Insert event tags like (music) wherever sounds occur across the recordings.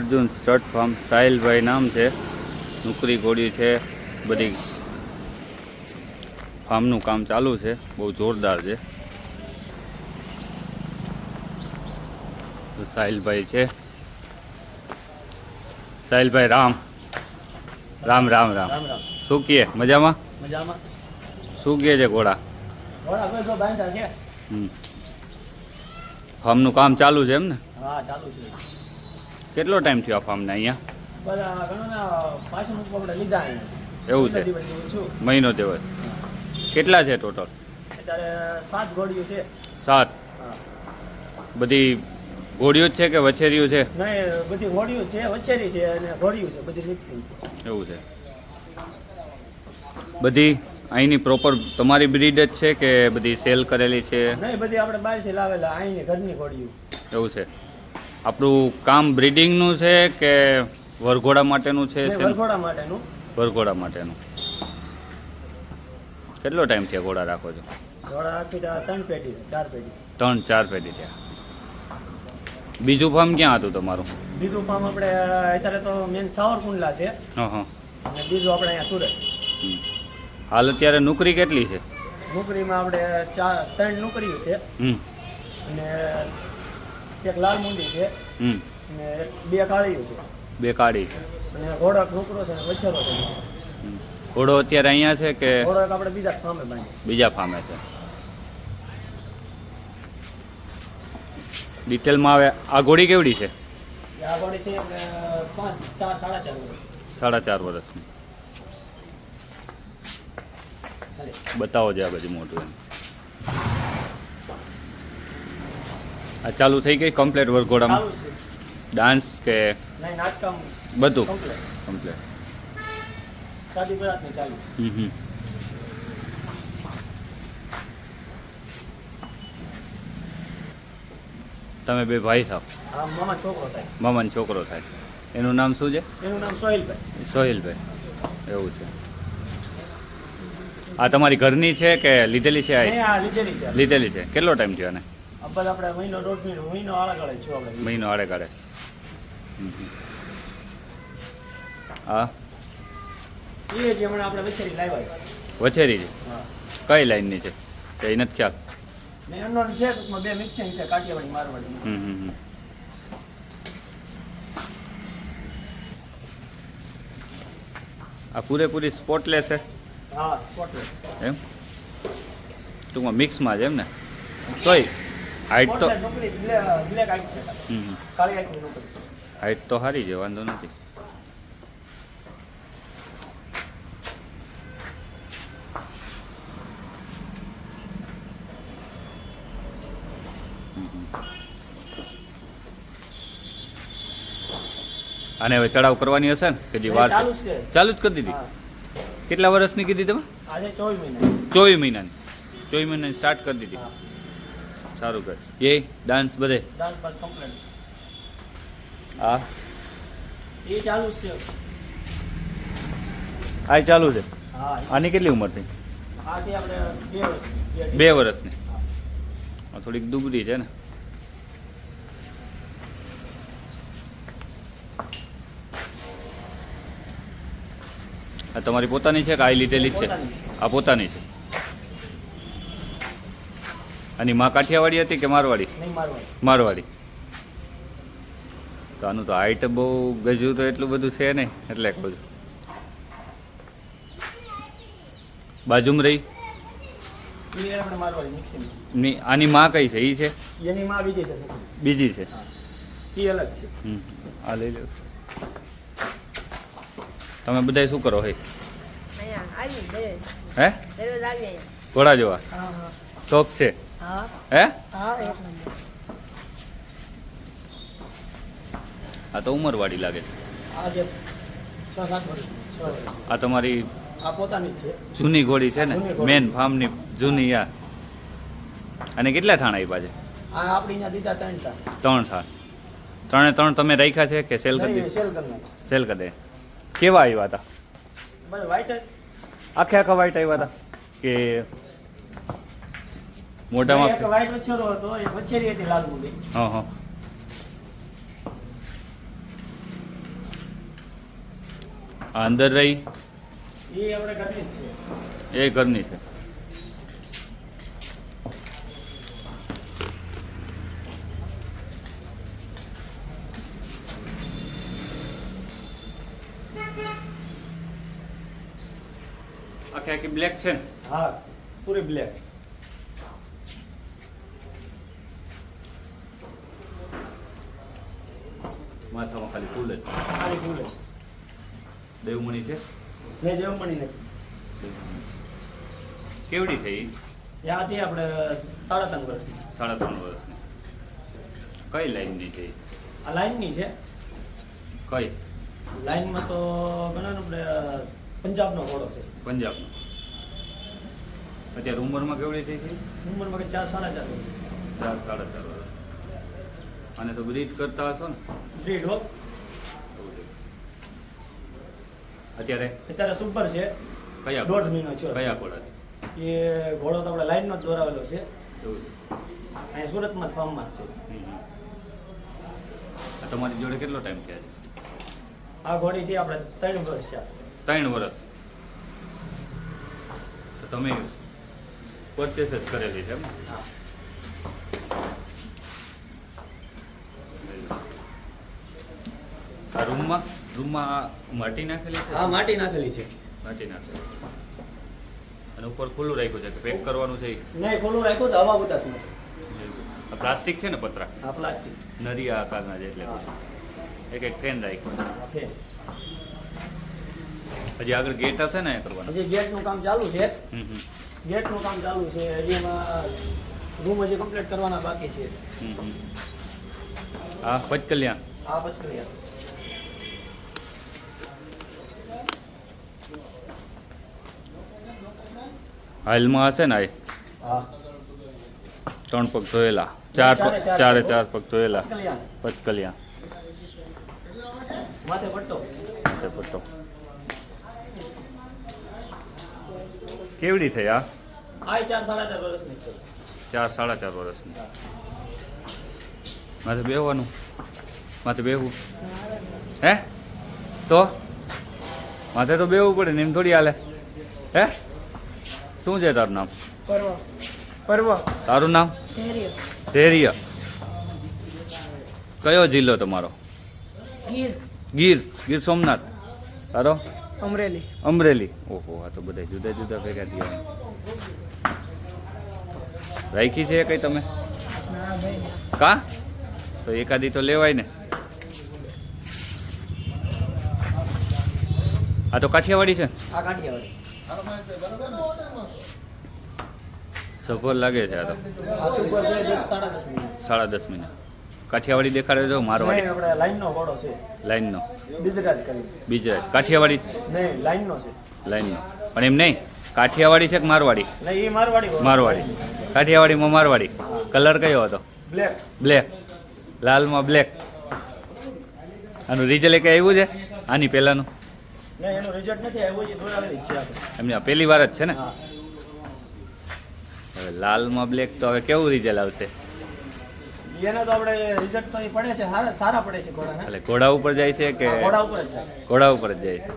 Arjun strut farm સાહિલભાઈ નામ છે. નોકરી ઘોડી છે. બધી ફાર્મનું કામ ચાલુ છે. બહુ જોરદાર છે. તો સાહિલભાઈ છે. સાહિલભાઈ રામ. રામ રામ રામ. શું કહે મજામાં? શું કહે છે ઘોડા. ફાર્મનું કામ ચાલુ છે એમ ને? હા ચાલુ છે. કેટલો ટાઈમ થયો આ ફાર્મને અહીંયા. એવું છે. મહિનો દિવસ. કેટલા છે ટોટલ સાત ઘોડીઓ છે. સાત? બધી ઘોડીઓ જ છે કે વછેરીઓ છે? નહીં બધી ઘોડીઓ છે વછેરી છે અને ઘોડીઓ છે બધી મિક્સિંગ છે. એવું છે. બધી અહીંની પ્રોપર તમારી બ્રીડ જ છે કે બધી સેલ કરેલી છે? નહીં બધી આપણે બહારથી લાવેલા અહીંની ઘરની ઘોડીઓ એવું છે. આપણું કામ બ્રીડિંગનું છે કે વરઘોડા માટેનું છે વરઘોડા માટેનું. વરઘોડા માટેનું. કેટલો ટાઈમ થયા ઘોડા રાખો છો? ઘોડા રાખી ત્રણ પેટી ચાર પેટી. ત્રણ ચાર પેટી થયા. બીજું ફાર્મ ક્યાં હતું તમારું? બીજું ફાર્મ આપણે અત્યારે તો મેન સાવરકુંડલા છે. હં હં. અને બીજું આપણે અહીંયા સુરત. હાલ અત્યારે નોકરી કેટલી છે? નોકરીમાં આપણે ચાર ત્રણ નોકરીઓ છે. અને એક લાલ મુંડી છે. ને બે કાળીઓ છે. બે કાળી છે. અને ઘોડો એક છે અને વછેરો છે. ઘોડો અત્યારે અહીંયા છે કે ઘોડો આપણે બીજા ફામે બાંધીએ બીજા ફામે છે? ડિટેલમાં આવે આ ઘોડી કેવડી છે? આ ઘોડી છે સાડા ચાર વર્ષની. બતાવો છે આ બધી મોટું એમ. આ ચાલુ થઈ ગઈ કમ્પ્લીટ વરઘોડામાં ડાન્સ કે બધું? કમ્પ્લેટ કમ્પ્લેટ શાદી બરાતની ચાલુ. હમ હમ. તમે બે ભાઈ થાવ મામા છોકરો થાય. મામાનો છોકરો થાય. એનું નામ શું છે? એનું નામ સોહિલભાઈ. સોહિલભાઈ. એવું છે. આ તમારી ઘરની છે કે લીધેલી છે લીધેલી છે. કેટલો ટાઈમ થયો ને આ આપણે મહિનો દોઢ મહિનો મહિનો આડે કાઢે છું આપણે. મહિનો આડે કાઢે હા. એ જે હમણાં આપણે વછેરી લાવ્યા વછેરી કઈ લાઈનની છે? એ નથી ખ્યાલ. ને એનો છે ટૂંકમાં બે મિક્સિંગ છે કાઠિયાવાડી મારવાડી. હમ હમ હમ. આ પૂરેપૂરી સ્પોટલેસ છે? હા સ્પોટલેટ એમ? ટૂંકમાં મિક્સમાં જ એમ ને? તોય હાઈટ તો હાઈટ તો સારી છે વાંધો નથી. અને હવે ચડાવ કરવાની હશે ને કે જે વાર ચાલુ છે. જ ચાલુ જ કરી દીધી? કેટલા વર્ષની કીધી તમે? ચોવીસ મહિના ચોવીસ મહિનાની. ચોવીસ મહિનાની સ્ટાર્ટ કરી દીધી. સારું કર. એ ડાન્સ બધે? ડાન્સ બાસ કમ્પ્લેટ હા. એ ચાલુ છે. આ ચાલુ છે? હા. આની કેટલી ઉંમર થઈ? આ તે આપણે બે વર્ષની. આ થોડીક દુબળી છે ને. આ તમારી પોતાની છે કે આ લીધેલી જ છે. આ પોતાની છે. આની માં કાઠિયાવાડી હતી કે મારવાડી? મારવાડી. તો આનું તો હાઈટ બહુ ગજુ તો એટલું બધું છે નહીં એટલે કહું છું બાજુમાં રહી. એ આપણે મારવાડી મિક્સિંગ છે. ની આની માં કઈ છે? એ છે? એની માં બીજી છે. બીજી છે. એ અલગ છે. આ લઈ લો. તમે બધા શું કરો હે? હે? ઘોડા જોવા. હા હા. શોખ છે? હા? આ તો ઉંમરવાળી લાગે. છે આ જે છ સાત વર્ષ છ વર્ષ. આ તમારી આ પોતાની છે. જૂની ઘોડી છે ને? મેન. ફાર્મની જૂની આ. અને કેટલા થાણ આપ્યા છે? આ આપણી ત્યાં દીધા ત્રણ થાણ. ત્રણે ત્રણ તમે રાખ્યા છે કે સેલ કરી સેલ કરી સેલ કરી દે. કેવા આવ્યા હતા? આખે આખા વાઈટ આવ્યા હતા? કે એક મોઢામાં white વછેરો હતો એ વછેરી હતી લાલ મુંડી હા હા. આ અંદર રહી? એ આપણે ઘરની છે. એ ઘરની છે. આખી આખી બ્લેક છે ને? હા પૂરી બ્લેક માથામાં ખાલી ફૂલ જ. ખાલી ફૂલ જ. દેવમણી છે? ને દેવમણી નથી કેવડી થઈ એ હતી આપણે સાડા ત્રણ વર્ષની. સાડા ત્રણ વર્ષની. કઈ લાઈનની છે? આ લાઈનની છે. કઈ? લાઈનમાં તો ઘણા આપણે પંજાબનો ઘોડો છે. પંજાબનો. અત્યારે ઉંમરમાં કેવડી થઈ છે ઉંમરમાં ચાર સાડા ચાર વર્ષ ચાર સાડા ચાર વર્ષ અને તો રીડ કરતા હશો ને? બ્રીડ હો. અત્યારે? અત્યારે સુપર છે. કયા દોઢ મહિનો છે. કયા ઘોડા એ ઘોડો તો આપણે લાઈનનો જ દોરાવેલો છે. અહીંયા સુરતમાં ફાર્મમાં છે. તમારી જોડે કેટલો ટાઈમ થયા છે? આ ઘોડીથી આપણે ત્રણ વર્ષ છે ત્રણ વર્ષ. તો તમે પરચેસ જ કરેલી છે એમ? હા. આ રૂમમાં? રૂમમાં માટી નાખેલી છે? હા માટી નાખેલી છે. માટી નાખેલી. અને ઉપર ખુલ્લું રાખ્યું છે કે પેક કરવાનું છે? નહીં ખુલ્લું રાખ્યું તો હવા ઉતાસ નથી પ્લાસ્ટિક છે ને પતરા? આ પ્લાસ્ટિક. નરી આકારના છે એટલે એક એક ફેન રાખ્યું હજી આગળ ગેટ હશે ને કરવાનું? હજી ગેટનું કામ ચાલુ છે. હમ હમ. ગેટનું કામ ચાલુ છે. હજી એમાં રૂમ હજી કમ્પ્લીટ કરવાના બાકી છે. હા પચકલ્યા. હા પચકલ્યા. હાલમાં હશે ને આ ત્રણ પગ ધોયેલા. ચાર પગ ચારે ચાર પગ. ધોયેલા. પચકલિયા. માથે પટ્ટો. કેવડી થઈ આ આ ચાર સાડા ચાર વર્ષની ચાર સાડા ચાર વર્ષની. માથે બેહવાનું? માથે બેહવું? હે? તો? માથે તો બેહવું પડે ને એમ થોડી હાલે. હે? શું છે તારું નામ? પર્વ. પર્વ. તારું નામ? ધૈર્ય. ધૈર્ય. કયો જિલ્લો તમારો? ગીર. ગીર. ગીર સોમનાથ. તારો? અમરેલી. અમરેલી. ઓહો આ તો બધા જુદા જુદા ભેગા થયા રાખી છે કઈ તમે? કા? તો એકાદી તો લેવાય ને. આ તો કાઠિયાવાડી છે? આ કાઠિયાવાડી. સફર લાગે છે આ તો. સાડા દસ મિનિટ. કાઠિયાવાડી દેખાડે તો મારવાડી લાઈનનો ઘોડો છે. લાઈનનો. બીજરાજ કરી. બીજા કાઠિયાવાડી? નહીં લાઈનનો છે. લાઈનનો. પણ એમ નહીં કાઠિયાવાડી છે કે મારવાડી? નહીં એ મારવાડી મારવાડી. કાઠિયાવાડીમાં મારવાડી. કલર કયો હતો? બ્લેક. બ્લેક. લાલમાં બ્લેક. આનું રિઝલ્ટ કંઈ આવ્યું છે? આની પહેલાંનું? નહીં એનું રિઝલ્ટ નથી આવ્યું છે દોરાવેલી છે આપણે. એમની આ પહેલી વાર જ છે ને? હવે લાલમાં બ્લેક તો હવે કેવું રિઝલ્ટ આવશે? એના તો આપણે રિઝલ્ટ તો પડે છે સારા સારા પડે છે ઘોડા એટલે ઘોડા ઉપર જાય છે કે ઘોડા ઉપર જ ઘોડા ઉપર જ જાય છે?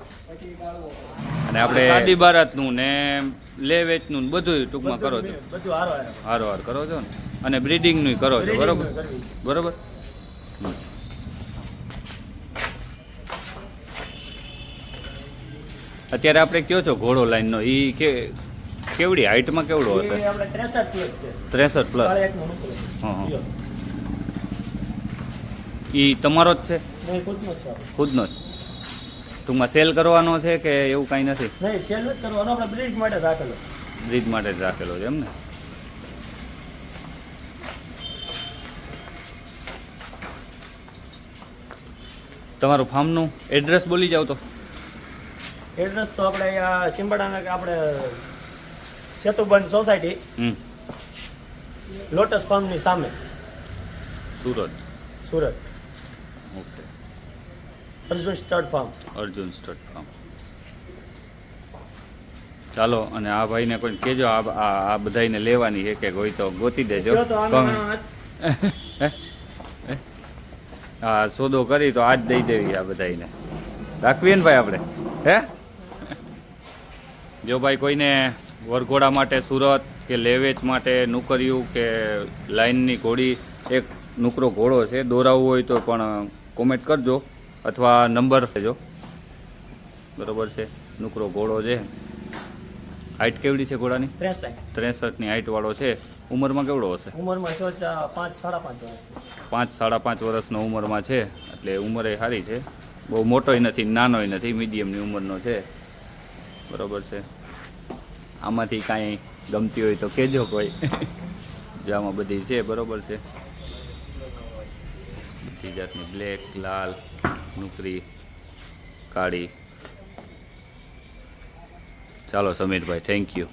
અને આપણે સાદી ભારતનું ને લે વેચનું ને બધું ટૂંકમાં કરો છો? બધું હારો હારો. હારો કરો છો ને? અને બ્રીડિંગનું કરો છો બરોબર. બરોબર? અત્યારે આપણે કયો છો ઘોડો લાઈનનો? એ કે કેવડી હાઈટમાં કેવડો હશે? ત્રેસઠ પ્લસ. હા, હા. એ તમારો જ છે? ખુદનો જ. ખુદનો ટૂંકમાં સેલ કરવાનો છે કે એવું કાંઈ નથી? નહીં સેલ જ કરવાનો. આપણે બ્રિજ માટે રાખેલો. બ્રિજ માટે જ રાખેલો છે એમ ને? તમારું ફાર્મનું એડ્રેસ બોલી જાવ તો. એડ્રેસ તો આપણે અહીંયા સિંબાડાના આપણે સેતુબંધ સોસાયટી લોટસ ફાર્મની સામે. Surat. Surat. Okay. Arjun stud farm. Arjun stud farm. ચાલો અને આ ભાઈને કોઈ કેજો આ આ બધાને લેવાની છે કે કોઈ તો ગોતી દેજો? હા (laughs) સોદો કરી તો આજ દઈ દેવી આ બધાને રાખવી ને ભાઈ આપણે? હે? જો ભાઈ કોઈને વરઘોડા માટે સુરત કે લેવેચ માટે નુકરિયું કે લાઇનની ઘોડી એક નુકરો ઘોડો છે દોરાવવો હોય તો પણ કોમેન્ટ કરજો અથવા નંબર લેજો બરોબર છે નુકરો ઘોડો છે. હાઈટ કેવડી છે ઘોડાની? ત્રેસઠ. ત્રેસઠની હાઇટવાળો છે. ઉંમરમાં કેવડો હશે? ઉંમરમાં પાંચ સાડા પાંચ વર્ષ. પાંચ સાડા પાંચ વર્ષનો ઉંમરમાં છે એટલે ઉંમરે સારી છે. બહુ મોટોય નથી નાનોય નથી મીડિયમની ઉંમરનો છે. બરોબર છે. આમાંથી કાંઈ ગમતી હોય તો કહેજો કોઈ. જો આમાં બધી છે, બરોબર છે. બધી જાતની બ્લેક લાલ, નુકરી, કાળી. ચાલો સમીરભાઈ થેન્ક યુ